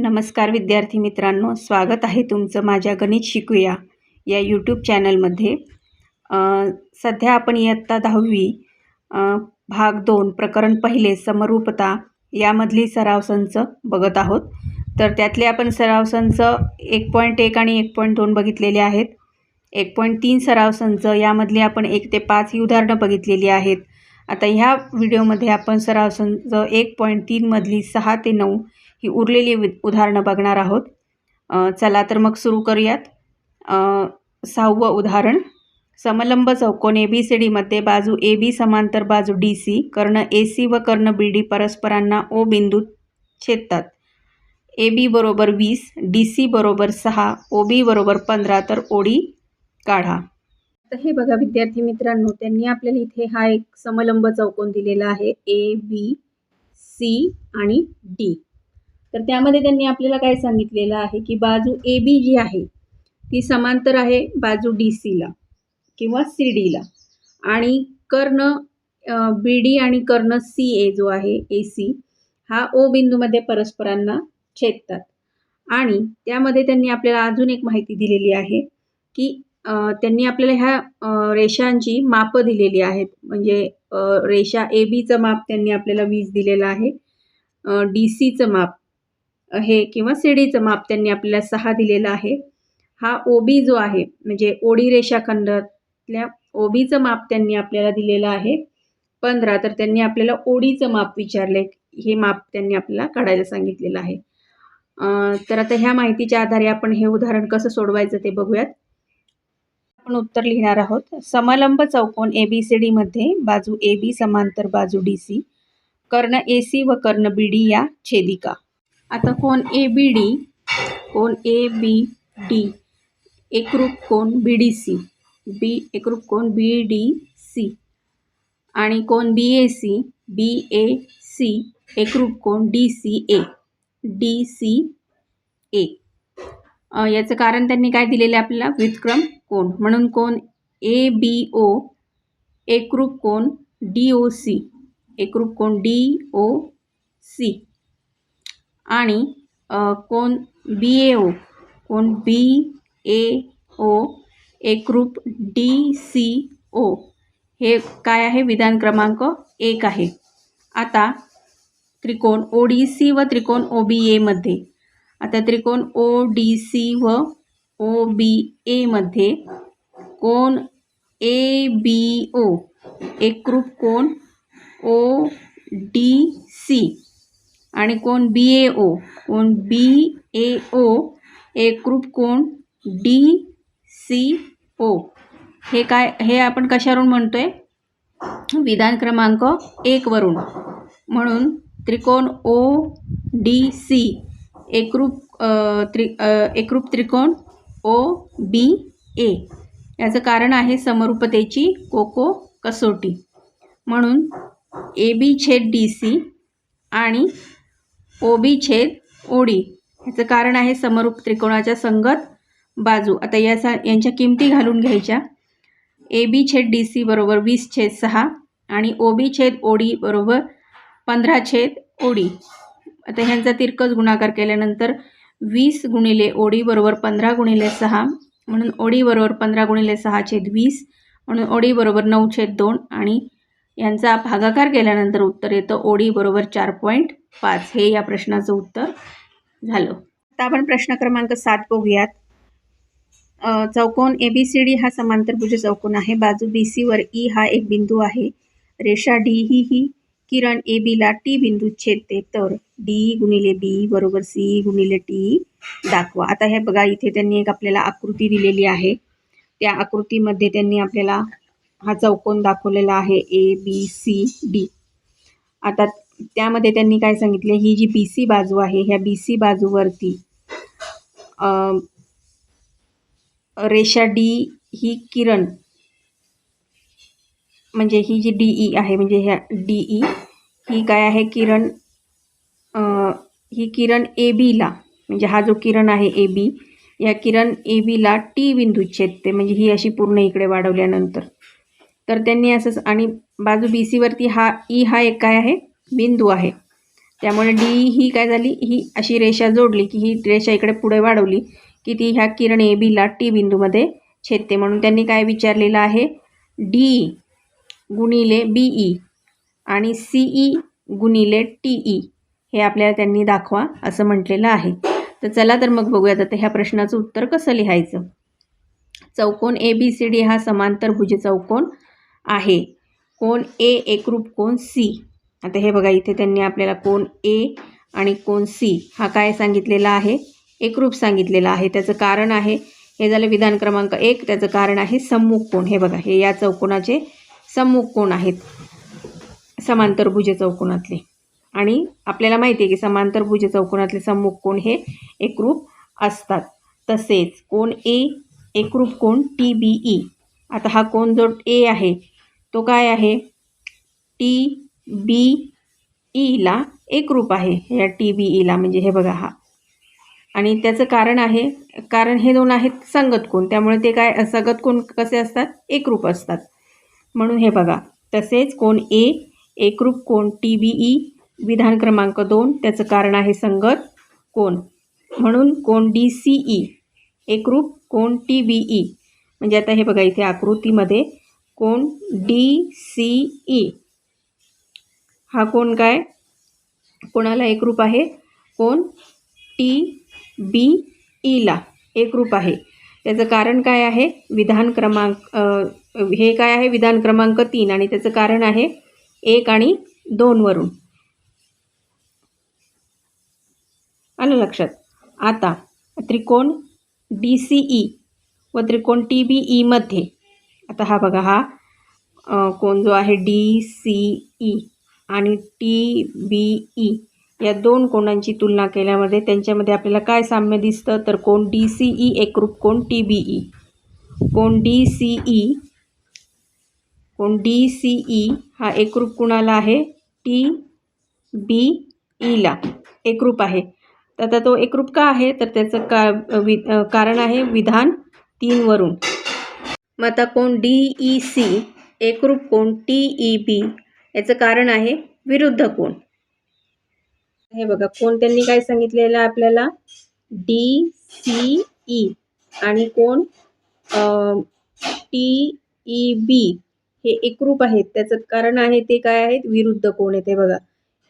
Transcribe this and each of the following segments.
नमस्कार विद्यार्थी मित्रांनो स्वागत आहे तुमचं माझ्या गणित शिकूया या यूट्यूब चॅनलमध्ये सध्या आपण इयत्ता दहावी भाग दोन प्रकरण पहिले समरूपता यामधली सराव संच बघत आहोत. तर त्यातले आपण सराव संच एक पॉईंट एक आणि एक पॉईंट दोन बघितलेले आहेत. एक पॉईंट तीन सराव संच यामधली आपण एक ते पाच ही उदाहरणं बघितलेली आहेत. आता ह्या व्हिडिओमध्ये आपण सराव संच एक पॉईंट तीनमधली सहा ते नऊ ही उरलेली उदाहरणं बघणार आहोत. चला तर मग सुरू करूयात. सहावं उदाहरण. समलंब चौकोन ए बी सी डीमध्ये बाजू ए बी समांतर बाजू डी सी कर्ण ए सी व कर्ण बी डी परस्परांना ओ बिंदूत छेदतात. ए बी बरोबर वीस डी सी बरोबर सहा ओ बी बरोबर पंधरा तर ओडी काढा. तर हे बघा विद्यार्थी मित्रांनो त्यांनी आपल्याला इथे हा एक समलंब चौकोन दिलेला आहे ए बी सी आणि डी तर त्यामध्ये त्यांनी आपल्याला काय सांगितलेलं आहे की बाजू ए बी जी आहे ती समांतर आहे बाजू डी सीला किंवा सी डीला आणि कर्ण बी डी आणि कर्ण सी ए जो आहे ए सी हा ओ बिंदूमध्ये परस्परांना छेदतात. आणि त्यामध्ये त्यांनी आपल्याला अजून एक माहिती दिलेली आहे की त्यांनी आपल्याला ह्या रेषांची मापं दिलेली आहेत. म्हणजे रेषा ए बीचं माप त्यांनी आपल्याला वीस दिलेलं आहे. डी सीचं माप हे किंवा सी डीचं माप त्यांनी आपल्याला सहा दिलेलं आहे. हा ओ बी जो आहे म्हणजे ओडी रेषाखंडातल्या ओ बीचं माप त्यांनी आपल्याला दिलेलं आहे. पंधरा तर त्यांनी आपल्याला ओडीचं माप विचारले हे माप त्यांनी आपल्याला काढायला सांगितलेलं आहे. तर आता ह्या माहितीच्या आधारे आपण हे उदाहरण कसं सोडवायचं ते बघूयात. आपण उत्तर लिहिणार आहोत. समलंब चौकोन ए बी सी डीमध्ये बाजू ए बी समांतर बाजू डी सी कर्ण ए सी व कर्ण बी डी या छेदिका. आता कोण ए बी डी कोण ए बी डी एकरूप कोण बी डी सी बी एकरूप कोण बी डी सी आणि कोण बी ए सी बी ए सी एकरूप कोण D C A D C A याचं कारण त्यांनी काय दिलेलं आहे आपल्याला? व्युतक्रम कोण? म्हणून कोण? ए बी ओ एकरूप कोण? डी ओ सी एकरूप कोण? डी ओ सी आणि कोण? बी ए ओ कोण? बी ए ओ एकरूप डी सी ओ हे काय आहे? विधान क्रमांक एक आहे. आता त्रिकोण ओ डी सी व त्रिकोण ओ बी एमध्ये आता त्रिकोण ओ डी सी व ओ बी एमध्ये कोण? ए बी ओ एकरूप कोण? ओ डी सी आणि कोण? बी ए ओ कोण? बी ए ओ एकरूप कोण? डी सी ओ हे काय? हे आपण कशावरून म्हणतो आहे विधान क्रमांक एकवरून म्हणून त्रिकोण ओ डी सी एकरूप त्रि एकरूप त्रिकोण ओ बी ए. याचं कारण आहे समरूपतेची कोको कसोटी. म्हणून ए बी छेद डी सी आणि ओ बी छेद ओ डी. याचं कारण आहे समरूप त्रिकोणाच्या संगत बाजू. आता या सा यांच्या किमती घालून घ्यायच्या. ए बी छेद डी सी बरोबर वीस छेद सहा आणि ओ बी छेद ओ डी बरोबर पंधरा छेद ओ डी. आता ह्यांचा तिरकस गुणाकार केल्यानंतर वीस गुणिले ओ डी बरोबर पंधरा गुणिले सहा म्हणून ओडी बरोबर पंधरा गुणिले सहा छेद वीस म्हणून ओडी बरोबर नऊ छेद दोन आणि यांचा भागाकार केल्यानंतर उत्तर येतं ओ बरोबर चार पॉईंट पाच. हे या प्रश्नाचं उत्तर झालं. आता आपण प्रश्न क्रमांक सात बघूयात. चौकोन ए बी सी डी हा समांतरभुज चौकोन आहे. बाजू बी सीवर ई e हा एक बिंदू आहे. रेषा डी ही ही किरण ए बीला टी बिंदू छेदते तर डी गुणिले बी बरोबर सी गुणिले टी दाखवा. आता हे बघा इथे त्यांनी एक आपल्याला आकृती दिलेली आहे. त्या आकृतीमध्ये त्यांनी आपल्याला हा चौकोन दाखवलेला आहे ए बी सी डी. आता त्यामध्ये त्यांनी काय सांगितले ही जी बी सी बाजू आहे ह्या बी सी बाजूवरती रेषा डी ही किरण म्हणजे ही जी डी ई आहे म्हणजे ह्या डी ई ही काय आहे? किरण ही किरण ए बीला म्हणजे हा जो किरण आहे ए बी या किरण ए बीला टी बिंदू छेदते म्हणजे ही अशी पूर्ण इकडे वाढवल्यानंतर. तर त्यांनी असं आणि बाजू बी सीवरती हा ई हा एक काय आहे? बिंदू आहे. त्यामुळे डी ही काय झाली? ही अशी रेषा जोडली की ही रेषा इकडे पुढे वाढवली की ती ह्या किरण ए बीला टी बिंदूमध्ये छेदते. म्हणून त्यांनी काय विचारलेलं आहे? डी गुणिले बी ई आणि सी ई गुणिले टी ई हे आपल्याला त्यांनी दाखवा असं म्हटलेलं आहे. तर चला तर मग बघूयात आता ह्या प्रश्नाचं उत्तर कसं लिहायचं. चौकोन ए बी सी डी हा समांतर भुज चौकोन आहे. कोण ए एकरूप कोण सी? आता हे बघा इथे त्यांनी आपल्याला कोण ए आणि कोण सी हा काय सांगितलेला आहे? एकरूप सांगितलेला आहे. त्याचं कारण आहे हे झालं विधान क्रमांक एक त्याचं कारण आहे सम्मुख कोण हे बघा हे या चौकोनाचे सम्मुख कोण आहेत? समांतर भुज चौकोनातले. आणि आपल्याला माहिती आहे की समांतर भुज चौकोनातले सम्मुख कोण हे एकरूप असतात. तसेच कोण ए एकरूप कोण टी बी ई आता हा कोण जो ए आहे तो काय आहे? टी बी ईला एकरूप आहे. या टी बी ईला म्हणजे हे बघा हा. आणि त्याचं कारण आहे कारण हे दोन आहेत संगत कोण. त्यामुळे ते काय संगत कोण कसे असतात? एकरूप असतात. म्हणून हे बघा. तसेच कोण ए एकरूप कोण टी बी ई विधान क्रमांक दोन त्याचं कारण आहे संगत कोण म्हणून कोण डी सी ई एकरूप कोण टी बी ई म्हणजे आता हे बघा इथे आकृतीमध्ये कोण डी सी ई हा कोण काय? कोणाला एकरूप आहे? कोण टी बी ईला एकरूप आहे त्याचं कारण काय आहे विधान क्रमांक हे काय आहे? विधान क्रमांक तीन आणि त्याचं कारण आहे एक आणि दोनवरून आलं लक्षात? आता त्रिकोण डी सी ई व त्रिकोण टी बी ईमध्ये आता हा बघा हा कोण जो आहे? डी सी ई आणि टी बी ई या दोन कोणांची तुलना केल्यामध्ये त्यांच्यामध्ये आपल्याला काय साम्य दिसतं? तर कोण डी सी ई एकरूप कोण टी बी ई कोण डी सी ई कोण? डी सी ई हा एकरूप कुणाला आहे? टी बी ईला एकरूप आहे. तर आता तो एकरूप का आहे? तर त्याचं का वि कारण आहे विधान तीनवरून मग आता कोण? D E C. एकरूप कोण? T E B. याचं कारण आहे विरुद्ध कोण? हे बघा कोण त्यांनी काय सांगितलेलं आपल्याला? D C E. आणि कोण? T E B. हे एकरूप आहेत. त्याचं कारण आहे ते काय आहेत? विरुद्ध कोण आहे ते बघा.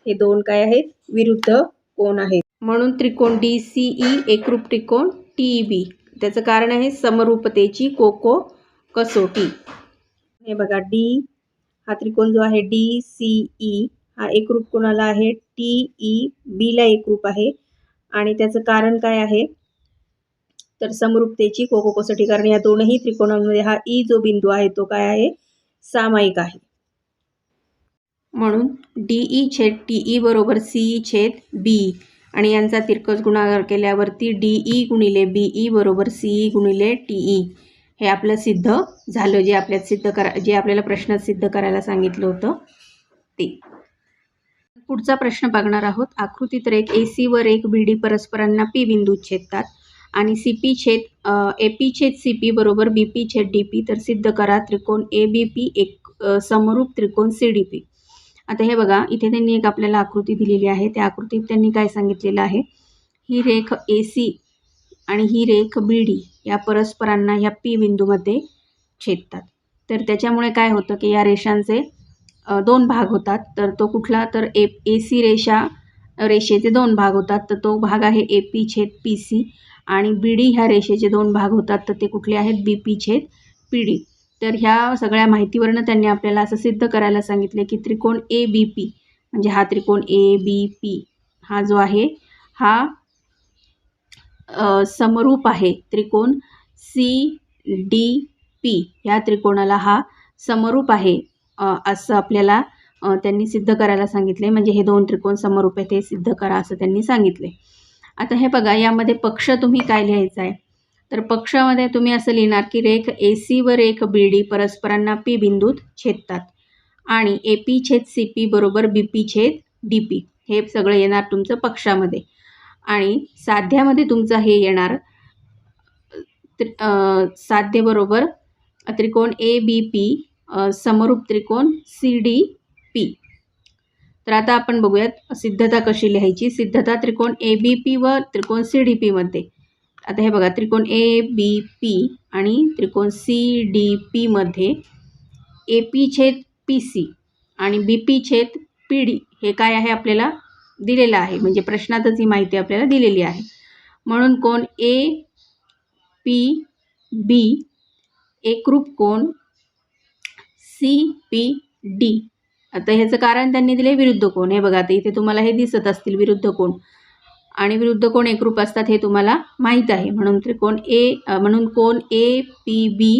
हे दोन काय आहेत? विरुद्ध कोण आहेत? म्हणून त्रिकोण डी सी ई एकरूप त्रिकोण टी ई बी त्याचं कारण आहे समरूपतेची कोको कसोटी. हे बघा डी हा त्रिकोण जो आहे डी सी ई हा एकरूप कोणाला आहे? टी ई e, बीला एकरूप आहे. आणि त्याचं कारण काय आहे? तर समरूपतेची कोको कसोटी. कारण या दोनही त्रिकोणांमध्ये हा ई जो बिंदू आहे तो काय आहे? सामायिक आहे. म्हणून डीई छेद टी ई बरोबर सीई छेद बी आणि यांचा तिरकस गुणाकार केल्यावरती डीई गुणिले बी ई बरोबर सीई गुणिले टी ई हे आपलं सिद्ध झालं जे आपल्यात सिद्ध करा जे आपल्याला प्रश्नात सिद्ध करायला सांगितलं होतं ते. पुढचा प्रश्न बघणार आहोत. आकृतीत एक ए सी वर एक बी डी परस्परांना पी बिंदू छेदतात. आणि सी पी छेद ए पी छेद सी पी बरोबर बी पी छेद डी पी तर सिद्ध करा त्रिकोण ए बी पी एक समरूप त्रिकोण सी डी पी आता हे बघा इथे त्यांनी एक आपल्याला आकृती दिलेली आहे. त्या आकृतीत त्यांनी काय सांगितलेलं आहे? ही रेख ए सी आणि ही रेख बी डी या परस्परांना ह्या पी बिंदूमध्ये छेदतात. तर त्याच्यामुळे काय होतं की या रेषांचे दोन भाग होतात. तर तो कुठला? तर ए ए सी रेषा रेषेचे दोन भाग होतात. तर तो भाग आहे ए पी छेद पी सी आणि बी डी ह्या रेषेचे दोन भाग होतात तर ते कुठले आहेत? बी पी छेद पी डी तर ह्या सगळ्या माहितीवरनं त्यांनी आपल्याला असं सिद्ध करायला सांगितले की त्रिकोण ए बी पी म्हणजे हा त्रिकोण ए बी पी हा जो आहे हा समरूप आहे त्रिकोण सी डी पी. ह्या त्रिकोणाला हा समरूप आहे असं आपल्याला त्यांनी सिद्ध करायला सांगितले म्हणजे हे दोन त्रिकोण समरूप आहे ते सिद्ध करा असं त्यांनी सांगितले आता हे बघा यामध्ये पक्ष तुम्ही काय लिहायचं आहे? तर पक्षामध्ये तुम्ही असं लिहिणार की रेख ए सी व रेख बी डी परस्परांना पी बिंदूत छेदतात आणि ए पी छेद सी पी बरोबर बी पी छेद डी पी हे सगळं येणार तुमचं पक्षामध्ये. आणि साध्यामध्ये तुमचं हे येणार साध्य बरोबर त्रिकोण ए बी पी समरूप त्रिकोण सी डी तर आता आपण बघूयात सिद्धता कशी लिहायची. सिद्धता त्रिकोण ए बी पी व त्रिकोण सी डी पीमध्ये आता हे बघा त्रिकोण ए बी पी आणि त्रिकोण सी डी पीमध्ये ए पी छेद पी सी आणि बी पी छेद पी डी हे काय आहे आपल्याला दिलेलं आहे. म्हणजे प्रश्नातच ही माहिती आपल्याला दिलेली आहे. म्हणून कोण ए पी बी एकरूप कोण सी पी डी आता ह्याचं कारण त्यांनी दिले विरुद्ध कोण? हे बघा आता इथे तुम्हाला हे दिसत असतील विरुद्ध कोण? आणि विरुद्ध कोण एकरूप असतात हे तुम्हाला माहीत आहे. म्हणून त्रिकोण ए म्हणून कोण ए पी बी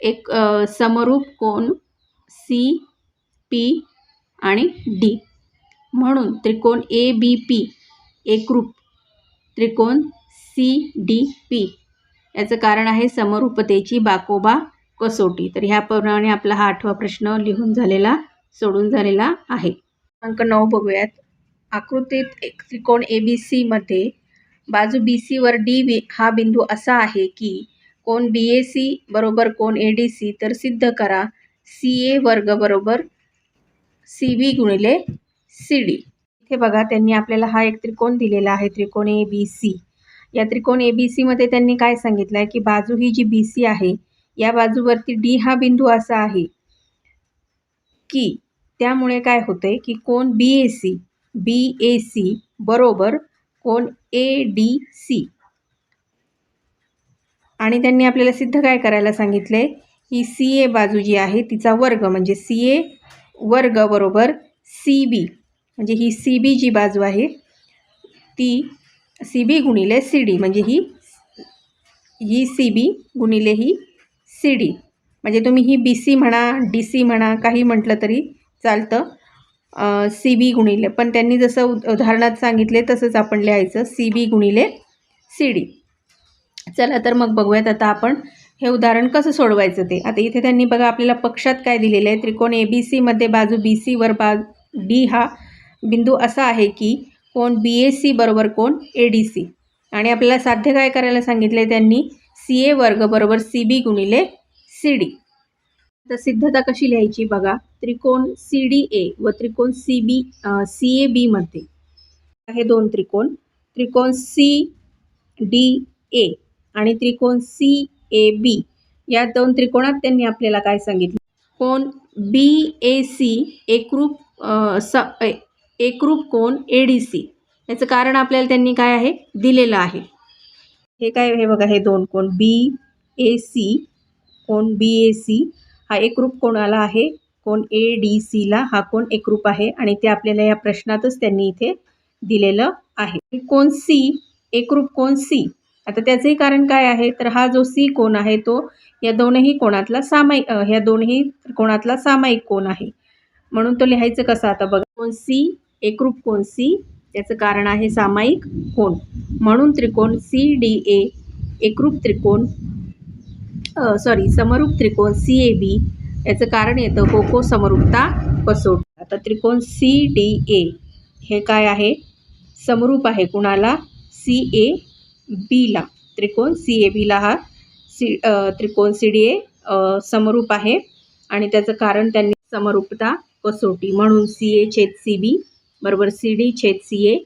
एक समरूप कोण सी पी आणि डी म्हणून त्रिकोण ए बी पी एकरूप त्रिकोण सी डी पी याचं कारण आहे समरूपतेची बाकोबा कसोटी. तर ह्याप्रमाणे आपला हा आठवा प्रश्न लिहून झालेला सोडून झालेला आहे. अंक नऊ बघूयात. आकृतीत एक त्रिकोण ए बी सीमध्ये बाजू बी सीवर डी बी हा बिंदू असा आहे की कोण बी ए सी बरोबर कोण ए डी सी तर सिद्ध करा सी ए वर्ग बरोबर सी बी गुणिले सी डी इथे बघा त्यांनी आपल्याला हा एक त्रिकोण दिलेला आहे त्रिकोण ए बी सी या त्रिकोण ए बी सीमध्ये त्यांनी काय सांगितलं आहे की बाजू ही जी बी सी आहे या बाजूवरती डी हा बिंदू असा आहे की त्यामुळे काय होते की कोण बी ए सी बी ए सी बरोबर कोण ए डी सी आणि त्यांनी आपल्याला सिद्ध काय करायला सांगितले ही सी ए बाजू जी आहे तिचा वर्ग म्हणजे सी ए वर्ग बरोबर सी बी म्हणजे ही सी बी जी बाजू आहे ती सी बी गुणिले सी डी म्हणजे ही ही सी बी गुणिले ही सी डी म्हणजे तुम्ही ही बी सी म्हणा डी सी म्हणा काही म्हटलं तरी चालतं. सी बी गुणिले. पण त्यांनी जसं उद उदाहरणात सांगितले तसंच आपण लिहायचं. सी बी गुणिले सी डी चला तर मग बघूयात आता आपण हे उदाहरण कसं सोडवायचं ते. आता इथे त्यांनी बघा आपल्याला पक्षात काय दिलेलं आहे? त्रिकोण ए बी सीमध्ये बाजू बी सीवर बा डी हा बिंदू असा आहे की कोण बी ए सी बरोबर कोण ए डी सी आणि आपल्याला साध्य काय करायला सांगितले त्यांनी? सी ए वर्ग बरोबर सी बी गुणिले सी डी तर सिद्धता कशी लिहायची बघा? त्रिकोण सी डी ए व त्रिकोण सी बी सी ए बीमध्ये हे दोन त्रिकोण. त्रिकोण सी डी ए आणि त्रिकोण सी ए बी या दोन त्रिकोणात त्यांनी आपल्याला काय सांगितलं? कोण बी ए सी एकरूप स ए- एकरूप कोण ए डी सी याचं कारण आपल्याला त्यांनी काय आहे? दिलेलं आहे. हे काय हे बघा हे दोन कोण बी ए सी कोण बी ए सी हा एकरूप कोणाला आहे? कोण ए डी सीला हा कोण एकरूप आहे? आणि ते आपल्याला या प्रश्नातच त्यांनी इथे दिलेलं आहे. कोण सी एकरूप कोण सी आता त्याचंही कारण काय आहे? तर हा जो सी कोण आहे तो या दोनही कोणातला सामायिक ह्या दोनही कोणातला सामायिक कोण आहे? म्हणून तो लिहायचं कसं? आता बघा. कोण सी एकरूप कोण सी त्याचं कारण आहे सामायिक कोण? म्हणून त्रिकोण सी डी ए एकरूप त्रिकोण सॉरी समरूप त्रिकोण सी ए बी याचं कारण येतं कोको समरूपता कसोट. आता त्रिकोण सी डी ए हे काय आहे? समरूप आहे कुणाला? सी ए बीला त्रिकोण सी ए बीला हा सी त्रिकोण सी डी ए समरूप आहे. आणि त्याचं कारण त्यांनी समरूपता कसोटी म्हणून सी ए छेद सी बी बरोबर सी डी छेद सी ए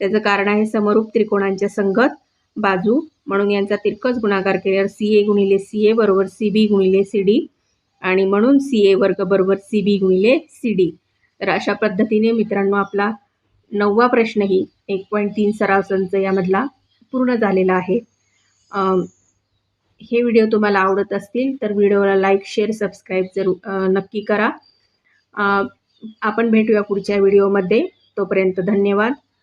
त्याचं कारण आहे समरूप त्रिकोणांच्या संगत बाजू म्हणून यांचा तिरकस गुणाकार केल्यावर सी ए गुणिले सी ए बरोबर सी बी गुणिले सी डी. आणि म्हणून सी ए वर्ग बरोबर सी बी गुणिले सी डी. तर अशा पद्धतीने मित्रांनो आपला नववा प्रश्नही एक पॉईंट तीन सराव संच यामधला पूर्ण झालेला आहे. हे व्हिडिओ तुम्हाला आवडत असतील तर व्हिडिओला लाईक शेअर सबस्क्राईब जरूर नक्की करा. आपण भेटूया पुढच्या व्हिडिओमध्ये. तोपर्यंत धन्यवाद.